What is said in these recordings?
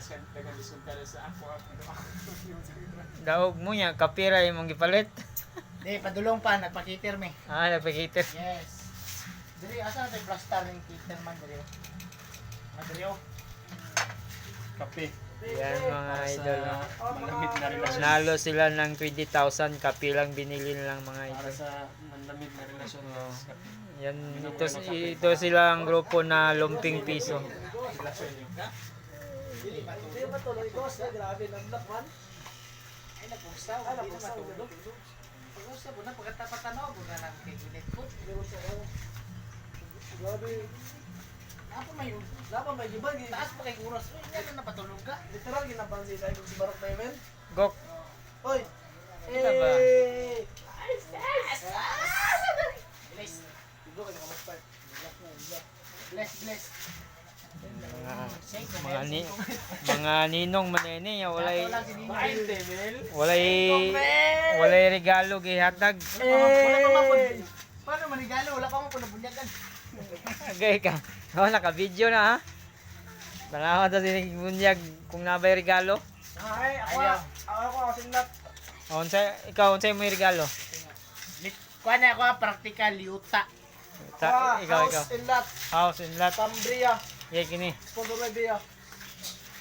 Daog mo niya, kapira yung mong gipalit. Di, padulong pa, nagpa-cater me. Ah, nagpakita. Yes. Diri, asa natin blaster ng cater man, diri? Ah, diri, oh. Kape. Yan mga idol. no? Malamig na relasyon. Nalo sila ng 20,000 kapi lang binili nilang mga Para idol. sa malamig na relasyon. Yan, ito, ito sila ang grupo na lumping piso. Yun. Hindi ba tuloy ko? Grabe, nanlak man. Ay, nagpugsaw. Ay, nagpugsaw. Pag-usap mo na, pagkatapatanaw mo na lang kay Gunit po. Grabe. Apa may Dapat may ibang taas pa kay oras. Uy, nga na napatulog ka. Literal ginapansin tayo kung si Barok Payment. Gok, ba? Eh! Mga, mga, ni, mga ninong manene, ya, walay, walay, walay regalo gihatag. Mapun. Paano manigalo? Wala pa mapun nabunyagan. Agay ka. Oh, naka-video na ha. Balawa ta sinig bunyag kung nabay regalo. Ay, ako. Ako ako. Oh, Unsa ikaw unsay mo regalo? Kuha na ako, practical, yuta. Ta, ikaw ikaw. House in lot. House in lot. Tambria. Yay kini. Sponsor by Bia.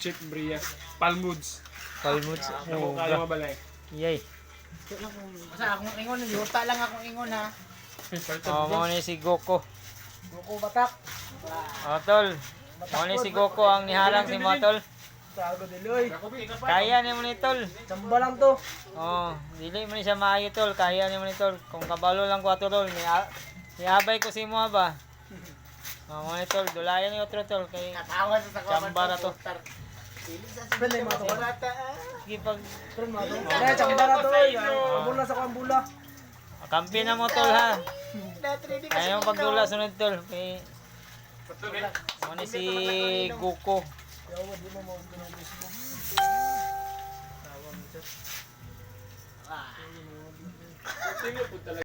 Chip Bria. Palmuds. Palmuds. Ako Oh, kaya mabalay. Yay. Basta akong ingon, yuta lang akong ingon ha. Oh, mo ni si Goku. Buko batak. Oh, tol. Mo ni si Goku ang niharang si mo tol. Sago diloy. Kaya ni mo ni tol. Chamba lang to. Oh, dili man ni siya maayo tol. Kaya ni mo ni tol. Kung kabalo lang ko ato tol, ni Iabay ko si mo ba? Oh, mo ni tol, dulayan ni otro tol kay Katawa sa sakwa. Chamba na to. Pwede mo to. sige pag Tron mo to. Eh, chamba na to. Ambula sa kambula. kampi na mo tol ha. Ayaw pagdula sunod tol kay mo ni si mo mo ng Facebook. Sino po talaga?